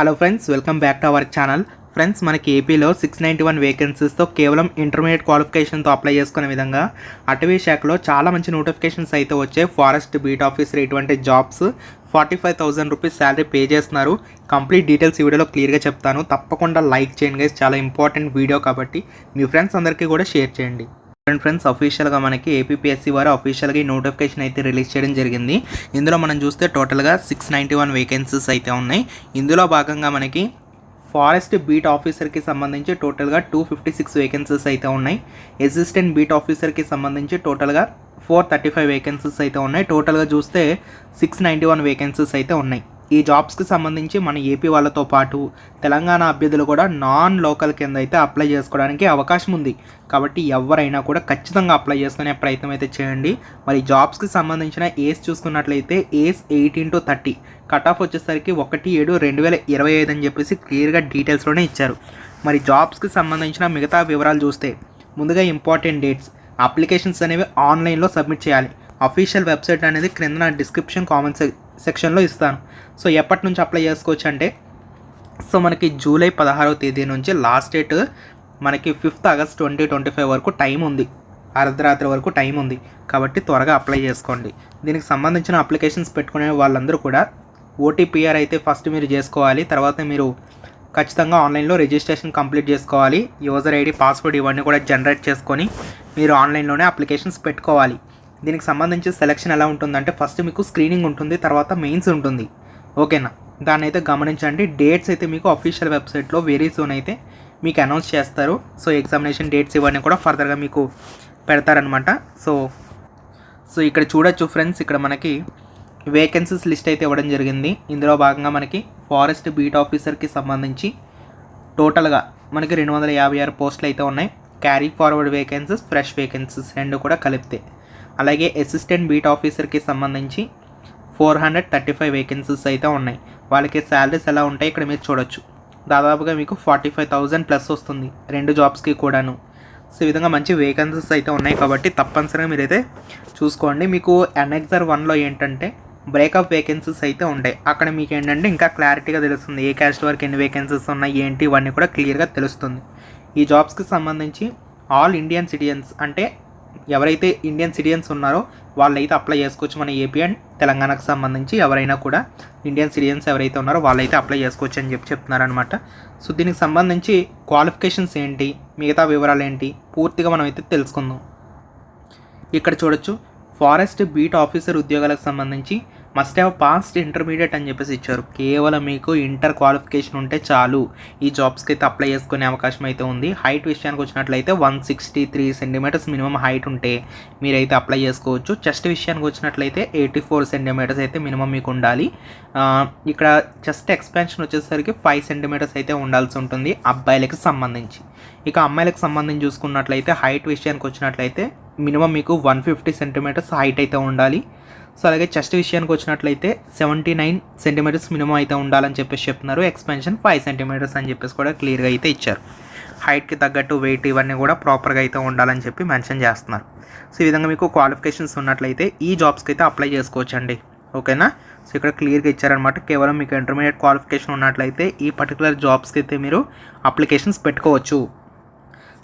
Hello friends welcome back to our channel friends మనకి ఏపీలో six ninety one వేకెన్సీస్తో కేవలం intermediate క్వాలిఫికేషన్తో apply చేసుకునే విధంగా అటవీ శాఖలో చాలా మంచి నోటిఫికేషన్స్ అయితే వచ్చాయి. ఫారెస్ట్ బీట్ ఆఫీసర్ ఇటువంటి jobs forty five thousand rupees salary pay చేస్తున్నారు. కంప్లీట్ డీటెయిల్స్ ఈ వీడియోలో క్లియర్గా చెప్తాను. తప్పకుండా లైక్ చేయండి గైస్ చాలా ఇంపార్టెంట్ వీడియో కాబట్టి మీ ఫ్రెండ్స్ అందరికీ కూడా షేర్ చేయండి. అండ్ ఫ్రెండ్స్ అఫీషియల్గా మనకి ఏపీఎస్సీ వారు అఫీషియల్గా ఈ నోటిఫికేషన్ అయితే రిలీజ్ చేయడం జరిగింది. ఇందులో మనం చూస్తే టోటల్గా సిక్స్ నైంటీ వన్ వేకెన్సీస్ అయితే ఉన్నాయి. ఇందులో భాగంగా మనకి ఫారెస్ట్ బీట్ ఆఫీసర్కి సంబంధించి టోటల్గా టూ ఫిఫ్టీ సిక్స్ వేకెన్సీస్ అయితే ఉన్నాయి. అసిస్టెంట్ బీట్ ఆఫీసర్కి సంబంధించి టోటల్గా ఫోర్ థర్టీ ఫైవ్ వేకెన్సీస్ అయితే ఉన్నాయి. టోటల్గా చూస్తే సిక్స్ నైంటీ వన్ వేకెన్సీస్ అయితే ఉన్నాయి. ఈ జాబ్స్కి సంబంధించి మన ఏపీ వాళ్ళతో పాటు తెలంగాణ అభ్యర్థులు కూడా నాన్ లోకల్ కింద అయితే అప్లై చేసుకోవడానికి అవకాశం ఉంది. కాబట్టి ఎవరైనా కూడా ఖచ్చితంగా అప్లై చేసుకునే ప్రయత్నం అయితే చేయండి. మరి జాబ్స్కి సంబంధించిన ఏజ్ చూసుకున్నట్లయితే age eighteen to thirty cut off వచ్చేసరికి ఒకటి ఏడు రెండు వేల ఇరవై ఐదు అని చెప్పేసి క్లియర్గా డీటెయిల్స్లోనే ఇచ్చారు. మరి జాబ్స్కి సంబంధించిన మిగతా వివరాలు చూస్తే ముందుగా ఇంపార్టెంట్ డేట్స్ అప్లికేషన్స్ అనేవి ఆన్లైన్లో సబ్మిట్ చేయాలి. అఫీషియల్ వెబ్సైట్ అనేది క్రింద నా డిస్క్రిప్షన్ కామెంట్ సెక్షన్లో ఇస్తాను. సో ఎప్పటి నుంచి అప్లై చేసుకోవచ్చు అంటే సో మనకి జూలై పదహారవ తేదీ నుంచి లాస్ట్ డేట్ మనకి fifth August twenty twenty five వరకు టైం ఉంది. అర్ధరాత్రి వరకు టైం ఉంది. కాబట్టి త్వరగా అప్లై చేసుకోండి. దీనికి సంబంధించిన అప్లికేషన్స్ పెట్టుకునే వాళ్ళందరూ కూడా ఓటీపీఆర్ అయితే ఫస్ట్ మీరు చేసుకోవాలి. తర్వాత మీరు ఖచ్చితంగా ఆన్లైన్లో రిజిస్ట్రేషన్ కంప్లీట్ చేసుకోవాలి. యూజర్ ఐడి పాస్వర్డ్ ఇవన్నీ కూడా జనరేట్ చేసుకొని మీరు ఆన్లైన్లోనే అప్లికేషన్స్ పెట్టుకోవాలి. దీనికి సంబంధించి సెలెక్షన్ ఎలా ఉంటుందంటే ఫస్ట్ మీకు స్క్రీనింగ్ ఉంటుంది తర్వాత మెయిన్స్ ఉంటుంది. ఓకేనా దాన్ని అయితే గమనించండి. డేట్స్ అయితే మీకు అఫీషియల్ వెబ్సైట్లో వెరీ సూన్ అయితే మీకు అనౌన్స్ చేస్తారు. సో ఎగ్జామినేషన్ డేట్స్ ఇవన్నీ కూడా ఫర్దర్గా మీకు పెడతారనమాట సో సో ఇక్కడ చూడొచ్చు ఫ్రెండ్స్ ఇక్కడ మనకి వేకెన్సీస్ లిస్ట్ అయితే ఇవ్వడం జరిగింది. ఇందులో భాగంగా మనకి ఫారెస్ట్ బీట్ ఆఫీసర్కి సంబంధించి టోటల్గా మనకి రెండు వందల యాభై ఆరు పోస్టులు అయితే ఉన్నాయి. Carry forward vacancies fresh vacancies రెండు కూడా కలిపితే. అలాగే అసిస్టెంట్ బీట్ ఆఫీసర్కి సంబంధించి four hundred thirty five vacancies అయితే ఉన్నాయి. వాళ్ళకి శాలరీస్ ఎలా ఉంటాయి ఇక్కడ మీరు చూడొచ్చు. దాదాపుగా మీకు ఫార్టీ ఫైవ్ థౌజండ్ ప్లస్ వస్తుంది రెండు జాబ్స్కి కూడాను. సో ఈ విధంగా మంచి వేకెన్సీస్ అయితే ఉన్నాయి కాబట్టి తప్పనిసరిగా మీరైతే చూసుకోండి. మీకు ఎన్ఎక్సర్ వన్లో ఏంటంటే బ్రేకప్ వేకెన్సీస్ అయితే ఉంటాయి. అక్కడ మీకు ఏంటంటే ఇంకా క్లారిటీగా తెలుస్తుంది. ఏ క్యాస్ట్ వరకు ఎన్ని వేకెన్సీస్ ఉన్నాయి ఏంటి ఇవన్నీ కూడా క్లియర్గా తెలుస్తుంది. ఈ జాబ్స్కి సంబంధించి ఆల్ ఇండియన్ సిటిజన్స్ అంటే ఎవరైతే ఇండియన్ సిటిజన్స్ ఉన్నారో వాళ్ళైతే అప్లై చేసుకోవచ్చు మన ఏపీ అండ్ తెలంగాణకు సంబంధించి. ఎవరైనా కూడా ఇండియన్ సిటిజన్స్ ఎవరైతే ఉన్నారో వాళ్ళైతే అప్లై చేసుకోవచ్చు అని చెప్పి చెప్తున్నారనమాట సో దీనికి సంబంధించి క్వాలిఫికేషన్స్ ఏంటి మిగతా వివరాలు ఏంటి పూర్తిగా మనం అయితే తెలుసుకుందాం. ఇక్కడ చూడొచ్చు ఫారెస్ట్ బీట్ ఆఫీసర్ ఉద్యోగాలకు సంబంధించి మస్ట్ హ్యావ్ పాస్ట్ ఇంటర్మీడియట్ అని చెప్పేసి ఇచ్చారు. కేవలం మీకు ఇంటర్ క్వాలిఫికేషన్ ఉంటే చాలు. ఈ జాబ్స్కి అయితే అప్లై చేసుకునే అవకాశం అయితే ఉంది. హైట్ విషయానికి వచ్చినట్లయితే one sixty three centimetres minimum height ఉంటే మీరైతే అప్లై చేసుకోవచ్చు. చెస్ట్ విషయానికి వచ్చినట్లయితే ఎయిటీ ఫోర్ సెంటీమీటర్స్ అయితే మినిమం మీకు ఉండాలి. ఇక్కడ చెస్ట్ ఎక్స్పాన్షన్ వచ్చేసరికి ఫైవ్ సెంటీమీటర్స్ అయితే ఉండాల్సి ఉంటుంది అబ్బాయిలకి సంబంధించి. ఇక అమ్మాయిలకు సంబంధించి చూసుకున్నట్లయితే హైట్ విషయానికి వచ్చినట్లయితే మినిమం మీకు వన్ ఫిఫ్టీ సెంటీమీటర్స్ హైట్ అయితే ఉండాలి. సో అలాగే చెస్ట్ విషయానికి వచ్చినట్లయితే సెవెంటీ నైన్ సెంటీమీటర్స్ మినిమం అయితే ఉండాలని చెప్పేసి చెప్తున్నారు. ఎక్స్పెన్షన్ ఫైవ్ సెంటీమీటర్స్ అని చెప్పేసి కూడా క్లియర్గా అయితే ఇచ్చారు. హైట్కి తగ్గట్టు వెయిట్ ఇవన్నీ కూడా ప్రాపర్గా అయితే ఉండాలని చెప్పి మెన్షన్ చేస్తున్నారు. సో ఈ విధంగా మీకు క్వాలిఫికేషన్స్ ఉన్నట్లయితే ఈ జాబ్స్కి అయితే అప్లై చేసుకోవచ్చు అండి ఓకేనా? సో ఇక్కడ క్లియర్గా ఇచ్చారనమాట కేవలం మీకు ఇంటర్మీడియట్ క్వాలిఫికేషన్ ఉన్నట్లయితే ఈ పర్టికులర్ జాబ్స్కి అయితే మీరు అప్లికేషన్స్ పెట్టుకోవచ్చు.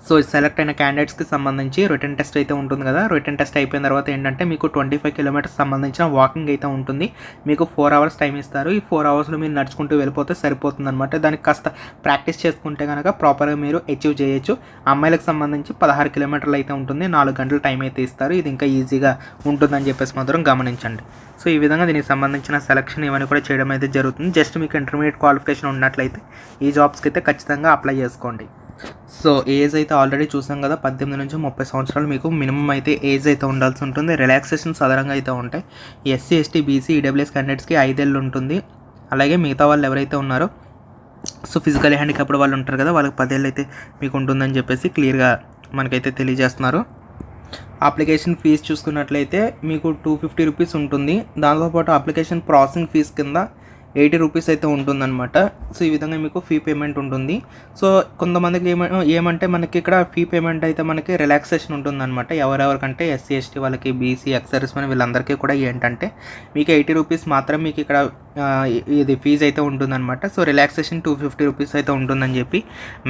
సో సెలెక్ట్ అయిన క్యాండిడేట్స్కి సంబంధించి రిటర్న్ టెస్ట్ అయితే ఉంటుంది కదా. రిటర్న్ టెస్ట్ అయిపోయిన తర్వాత ఏంటంటే మీకు ట్వంటీ ఫైవ్ కిలోమీటర్స్ సంబంధించిన వాకింగ్ అయితే ఉంటుంది. మీకు ఫోర్ అవర్స్ టైం ఇస్తారు. ఈ ఫోర్ అవర్స్లో మీరు నడుచుకుంటూ వెళ్ళిపోతే సరిపోతుంది అనమాట దానికి కాస్త ప్రాక్టీస్ చేసుకుంటే కనుక ప్రాపర్గా మీరు అచీవ్ చేయొచ్చు. అమ్మాయిలకు సంబంధించి పదహారు కిలోమీటర్లు అయితే ఉంటుంది. నాలుగు గంటల టైం అయితే ఇస్తారు. ఇది ఇంకా ఈజీగా ఉంటుందని చెప్పేసి మాత్రం గమనించండి. సో ఈ విధంగా దీనికి సంబంధించిన సెలక్షన్ ఇవన్నీ కూడా చేయడం అయితే జరుగుతుంది. జస్ట్ మీకు ఇంటర్మీడియట్ క్వాలిఫికేషన్ ఉన్నట్లయితే ఈ జాబ్స్కి అయితే ఖచ్చితంగా అప్లై చేసుకోండి. సో ఏజ్ అయితే ఆల్రెడీ చూసాం కదా పద్దెనిమిది నుంచి ముప్పై సంవత్సరాలు మీకు మినిమం అయితే ఏజ్ అయితే ఉండాల్సి ఉంటుంది. రిలాక్సేషన్స్ అదనంగా అయితే ఉంటాయి. ఎస్సీ ఎస్టీ బీసీ ఈడబ్ల్యూఎస్ క్యాండిడేట్స్కి ఐదేళ్ళు ఉంటుంది. అలాగే మిగతా వాళ్ళు ఎవరైతే ఉన్నారో సో ఫిజికల్ హ్యాండిక్యాప్డ్ వాళ్ళు ఉంటారు కదా వాళ్ళకి పదేళ్ళు అయితే మీకు ఉంటుందని చెప్పేసి క్లియర్గా మనకైతే తెలియజేస్తున్నారు. అప్లికేషన్ ఫీజు చూసుకున్నట్లయితే మీకు టూ ఫిఫ్టీ రూపీస్ ఉంటుంది. దాంతోపాటు అప్లికేషన్ ప్రాసెసింగ్ ఫీజు కింద ఎయిటీ రూపీస్ అయితే ఉంటుందన్నమాట. సో ఈ విధంగా మీకు ఫీ పేమెంట్ ఉంటుంది. సో కొంతమందికి ఏమ ఏమంటే మనకి ఇక్కడ ఫీ పేమెంట్ అయితే మనకి రిలాక్సేషన్ ఉంటుందన్నమాట. ఎవరెవరికంటే ఎస్సీ ఎస్టీ వాళ్ళకి బీసీ ఎక్సర్స్ మన వీళ్ళందరికీ కూడా ఏంటంటే మీకు ఎయిటీ రూపీస్ మాత్రం మీకు ఇక్కడ ఇది ఫీజు అయితే ఉంటుందన్నమాట. So relaxation two fifty rupees అయితే ఉంటుందని చెప్పి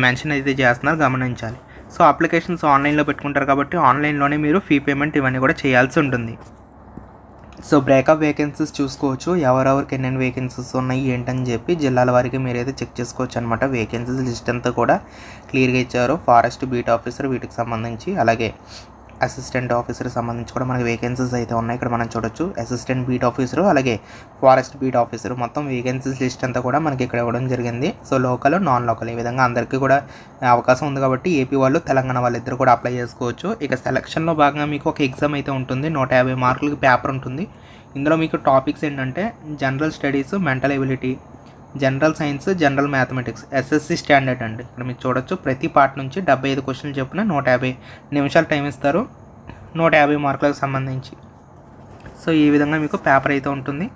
మెన్షన్ అయితే చేస్తున్నారు. గమనించాలి. సో అప్లికేషన్స్ ఆన్లైన్లో పెట్టుకుంటారు కాబట్టి ఆన్లైన్లోనే మీరు ఫీ పేమెంట్ ఇవన్నీ కూడా చేయాల్సి ఉంటుంది. సో బ్రేకప్ వేకెన్సీస్ చూసుకోవచ్చు ఎవరెవరికి ఎన్నెన్ని వేకెన్సీస్ ఉన్నాయి ఏంటని చెప్పి జిల్లాల వారికి మీరైతే చెక్ చేసుకోవచ్చు అనమాట వేకెన్సీస్ లిస్ట్ అంతా కూడా క్లియర్గా ఇచ్చారు. ఫారెస్ట్ బీట్ ఆఫీసర్ వీటికి సంబంధించి అలాగే అసిస్టెంట్ ఆఫీసర్ సంబంధించి కూడా మనకి వేకెన్సీస్ అయితే ఉన్నాయి. ఇక్కడ మనం చూడొచ్చు. అసిస్టెంట్ బీట్ ఆఫీసర్ అలాగే ఫారెస్ట్ బీట్ ఆఫీసర్. మొత్తం వేకెన్సీస్ లిస్ట్ అంతా కూడా మనకి ఇక్కడ ఇవ్వడం జరిగింది. సో లోకల్ నాన్ లోకల్ ఈ విధంగా అందరికీ కూడా అవకాశం ఉంది కాబట్టి ఏపీ వాళ్ళు తెలంగాణ వాళ్ళిద్దరు కూడా అప్లై చేసుకోవచ్చు. ఇక సెలక్షన్లో భాగంగా మీకు ఒక ఎగ్జామ్ అయితే ఉంటుంది. నూట యాభై మార్కులకి పేపర్ ఉంటుంది. ఇందులో మీకు టాపిక్స్ ఏంటంటే general studies mental ability general science general mathematics SSC standard అండి. ఇక్కడ మీరు చూడొచ్చు ప్రతి పార్ట్ నుంచి డెబ్బై ఐదు క్వశ్చన్లు చెప్పిన నూట యాభై నిమిషాలు టైం ఇస్తారు. నూట యాభై మార్కులకు సంబంధించి. సో ఈ విధంగా మీకు పేపర్ అయితే ఉంటుంది.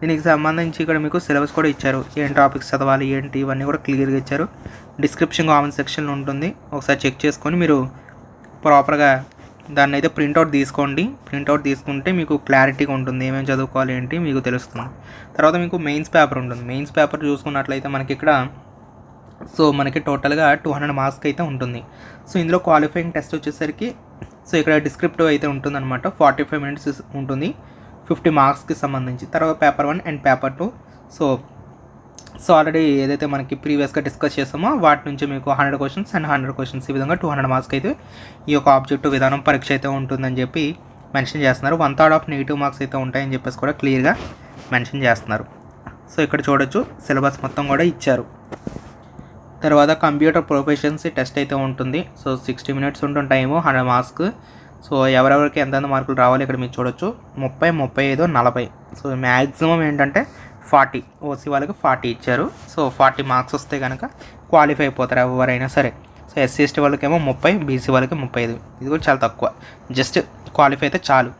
దీనికి సంబంధించి ఇక్కడ మీకు సిలబస్ కూడా ఇచ్చారు. ఏం టాపిక్స్ చదవాలి ఏంటి ఇవన్నీ కూడా క్లియర్గా ఇచ్చారు. డిస్క్రిప్షన్ కామెంట్ సెక్షన్లో ఉంటుంది. ఒకసారి చెక్ చేసుకొని మీరు ప్రాపర్గా దాన్ని అయితే ప్రింట్అవుట్ తీసుకోండి. ప్రింట్అవుట్ తీసుకుంటే మీకు క్లారిటీగా ఉంటుంది. ఏమేమి చదువుకోవాలి ఏంటి మీకు తెలుస్తుంది. తర్వాత మీకు మెయిన్స్ పేపర్ ఉంటుంది. మెయిన్స్ పేపర్ చూసుకున్నట్లయితే మనకి ఇక్కడ సో మనకి టోటల్గా టూ హండ్రెడ్ మార్క్స్కి అయితే ఉంటుంది. సో ఇందులో క్వాలిఫైయింగ్ టెస్ట్ వచ్చేసరికి సో ఇక్కడ డిస్క్రిప్టివ్ అయితే ఉంటుందన్నమాట. ఫార్టీ ఫైవ్ మినిట్స్ ఉంటుంది. ఫిఫ్టీ మార్క్స్కి సంబంధించి. తర్వాత paper one and paper two. So so already ఏదైతే మనకి ప్రీవియస్గా డిస్కస్ చేస్తామో వాటి నుంచి మీకు hundred questions and hundred questions ఈ విధంగా టూ హండ్రెడ్ మార్క్స్ అయితే ఈ యొక్క ఆబ్జెక్టివ్ విధానం పరీక్ష అయితే ఉంటుందని చెప్పి మెన్షన్ చేస్తున్నారు. One third of negative marks అయితే ఉంటాయని చెప్పేసి కూడా క్లియర్గా మెన్షన్ చేస్తున్నారు. సో ఇక్కడ చూడొచ్చు సిలబస్ మొత్తం కూడా ఇచ్చారు. తర్వాత కంప్యూటర్ ప్రొఫెషన్సీ టెస్ట్ అయితే ఉంటుంది. సో సిక్స్టీ మినిట్స్ ఉంటుంది టైము హండ్రెడ్ మార్క్స్ సో ఎవరెవరికి ఎంతెంత మార్కులు రావాలి ఇక్కడ మీరు చూడొచ్చు. ముప్పై ముప్పై ఐదు నలభై. సో మ్యాక్సిమం ఏంటంటే ఫార్టీ ఓసీ వాళ్ళకి ఫార్టీ ఇచ్చారు. సో ఫార్టీ మార్క్స్ వస్తే కనుక క్వాలిఫై అయిపోతారు ఎవరైనా సరే. సో ఎస్సీ ఎస్టీ వాళ్ళకేమో ముప్పై బీసీ వాళ్ళకి ముప్పై ఐదు. ఇది కూడా చాలా తక్కువ. జస్ట్ క్వాలిఫై అయితే చాలు.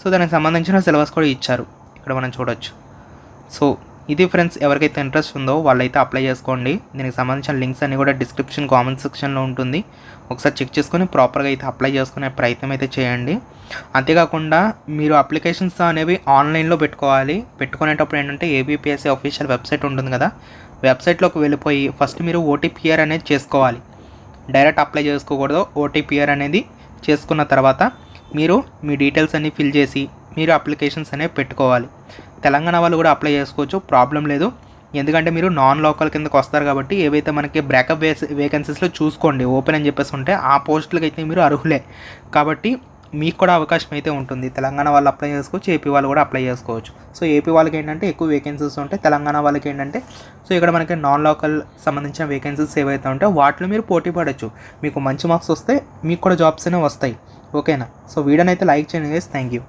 సో దానికి సంబంధించిన సిలబస్ కూడా ఇచ్చారు. ఇక్కడ మనం చూడొచ్చు. సో ఇది ఫ్రెండ్స్ ఎవరికైతే ఇంట్రెస్ట్ ఉందో వాళ్ళైతే అప్లై చేసుకోండి. దీనికి సంబంధించిన లింక్స్ అన్ని కూడా డిస్క్రిప్షన్ కామెంట్ సెక్షన్లో ఉంటుంది. ఒకసారి చెక్ చేసుకొని ప్రాపర్గా అయితే అప్లై చేసుకునే ప్రయత్నం అయితే చేయండి. అంతేకాకుండా మీరు అప్లికేషన్స్ అనేవి ఆన్లైన్లో పెట్టుకోవాలి. పెట్టుకునేటప్పుడు ఏంటంటే ఏబిపిఎస్సి అఫీషియల్ వెబ్సైట్ ఉంటుంది కదా. వెబ్సైట్లోకి వెళ్ళిపోయి ఫస్ట్ మీరు ఓటీపీఆర్ అనేది చేసుకోవాలి. డైరెక్ట్ అప్లై చేసుకోకూడదు. ఓటీపీఆర్ అనేది చేసుకున్న తర్వాత మీరు మీ డీటెయిల్స్ అన్ని ఫిల్ చేసి మీరు అప్లికేషన్స్ అనేవి పెట్టుకోవాలి. తెలంగాణ వాళ్ళు కూడా అప్లై చేసుకోవచ్చు ప్రాబ్లం లేదు. ఎందుకంటే మీరు నాన్ లోకల్ కిందకు వస్తారు కాబట్టి ఏవైతే మనకి బ్రేకప్ వేస్ వేకెన్సీస్లో చూసుకోండి ఓపెన్ అని చెప్పేసి ఉంటే ఆ పోస్టులకి అయితే మీరు అర్హులే. కాబట్టి మీకు కూడా అవకాశం అయితే ఉంటుంది. తెలంగాణ వాళ్ళు అప్లై చేసుకోవచ్చు ఏపీ వాళ్ళు కూడా అప్లై చేసుకోవచ్చు. సో ఏపీ వాళ్ళకి ఏంటంటే ఎక్కువ వేకెన్సీస్ ఉంటాయి తెలంగాణ వాళ్ళకి ఏంటంటే సో ఇక్కడ మనకి నాన్ లోకల్ సంబంధించిన వేకెన్సీస్ ఏవైతే ఉంటాయో వాటిలో మీరు పోటీ పడవచ్చు మీకు మంచి మార్క్స్ వస్తే మీకు కూడా జాబ్స్ అనేవి వస్తాయి. ఓకేనా సో వీడియోని అయితే లైక్ చేయండి గైస్ థ్యాంక్ యూ